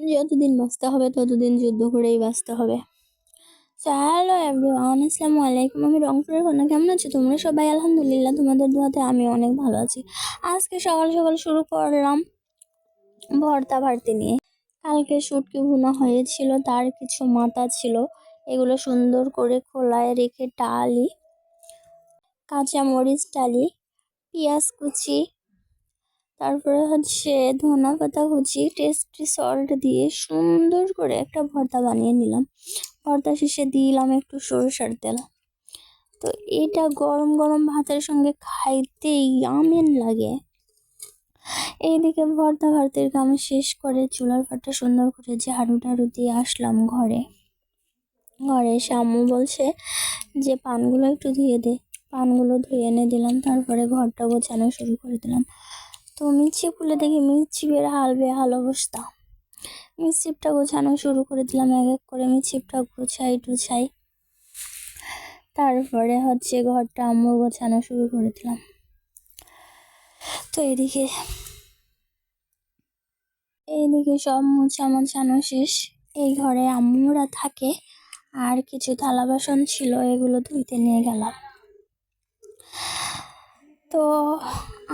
যতদিন বাঁচতে হবে, ততদিন যুদ্ধ করেই বাঁচতে হবে। হ্যালো এভরিওয়ান আসসালামু আলাইকুম। আমি রংপুরের কন্যা কেমন আছো? তোমরা সবাই, আলহামদুলিল্লাহ, তোমাদের দোয়াতে আমি অনেক ভালো আছি। আজকে সকাল সকাল শুরু করলাম ভর্তা ভারতে নিয়ে। কালকে শুটকি ভুনা হয়েছিল, তার কিছু মাথা ছিল। এগুলো সুন্দর করে খোলায় রেখে ডালি কাঁচা মরিচ ডালি পেঁয়াজ কুচি তারপরে হচ্ছে ধনা পাতা কুচি টেস্টি সল্ট দিয়ে সুন্দর করে একটা ভর্তা বানিয়ে নিলাম। ভর্তা শেষে দিলাম একটু সরষার তেল। তো এটা গরম গরম ভাতের সঙ্গে খাইতে আমেন লাগে। এইদিকে ভর্তা ভারতের কাম শেষ করে চুলার পাটা সুন্দর করে ঝাড়ু টাড়ু দিয়ে আসলাম ঘরে। ঘরে এসে আম্মু বলছে যে, পানগুলো একটু ধুয়ে দে। পানগুলো ধুয়ে এনে দিলাম, তারপরে ঘরটা গোছানো শুরু করে দিলাম। তো মিষ্টি খুলে দেখি মিষ্টিপের হাল বেহাল অবস্থা। মিষ্টিপটা গোছানো শুরু করে দিলাম এক এক করে মিষ্টিপটা গুছাই টুছাই। তারপরে হচ্ছে ঘরটা আম্মুর গোছানো শুরু করে দিলাম। তো এদিকে, এইদিকে সব মোছা মোছানো শেষ। এই ঘরে আম্মুরা থাকে, আর কিছু থালা বাসন ছিল, এগুলো ধুইতে নিয়ে গেলাম। তো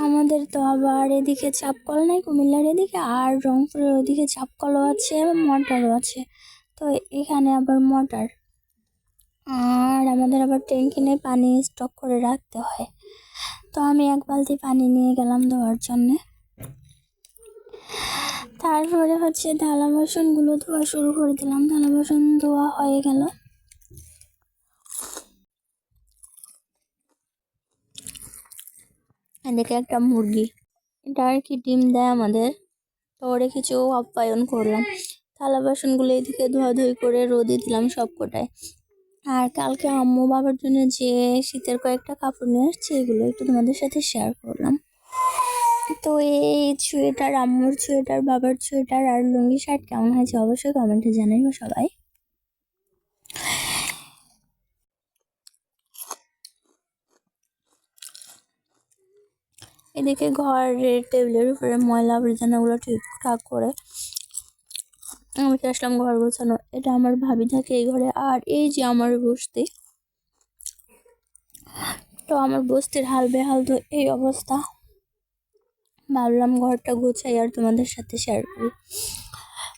আমাদের তো আবার এদিকে চাপকল নাই, কুমিল্লার এদিকে, আর রংপুরের ওদিকে চাপকলও আছে মোটরও আছে। তো এখানে আবার মোটর। আর আমাদের আবার ট্যাঙ্কিনে পানি স্টক করে রাখতে হয়। তো আমি এক বালতি পানি নিয়ে গেলাম ধোয়ার জন্যে। তারপরে হচ্ছে থালা বাসনগুলো ধোয়া শুরু করে দিলাম। থালা বাসন ধোয়া হয়ে গেল। এদিকে একটা মুরগি। এটা আর কি ডিম দেয় আমাদের। তো ওরে কিছু আপ্যায়ন করলাম। থালা বাসনগুলো এদিকে ধোয়াধুয়ি করে রোদে দিলাম সব কটায় আর কালকে আম্মু বাবার জন্য যে শীতের কয়েকটা কাপড় নিয়ে আসছে, এগুলো একটু তোমাদের সাথে শেয়ার করলাম। তো এই সোয়েটার আম্মুর সোয়েটার বাবার সোয়েটার আর লুঙ্গি শার্ট কেমন হয়েছে অবশ্যই কমেন্টে জানাইবো সবাই। এদিকে ঘরের টেবিলের উপরে ময়লা আবর্জনাগুলো ঠিকঠাক করে আমি আসলাম ঘর গোছানো। এটা আমার ভাবি থাকে এই ঘরে। আর এই যে আমার বস্তি, তো আমার বস্তির হাল বেহাল তো এই অবস্থা। ভাবলাম ঘরটা গোছাই আর তোমাদের সাথে শেয়ার করি।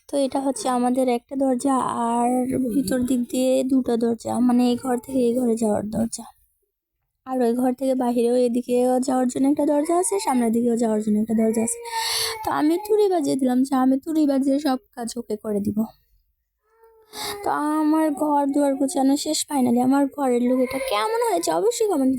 তো এটা হচ্ছে আমাদের একটা দরজা আর ভিতর দিক দিয়ে দুটো দরজা মানে এই ঘর থেকে এই ঘরে যাওয়ার দরজা। আর ওই ঘর থেকে বাহিরেও এদিকেও যাওয়ার জন্য একটা দরজা আছে, সামনের দিকেও যাওয়ার জন্য একটা দরজা আছে। তো আমি তুড়ি বাজিয়ে দিলাম যে আমি তুরি বাজিয়ে সব কাজ ওকে করে দিব। তো আমার ঘর দুয়ার গোছানো শেষ ফাইনালি আমার ঘরের লোক এটা কেমন হয়েছে অবশ্যই কমেন্ট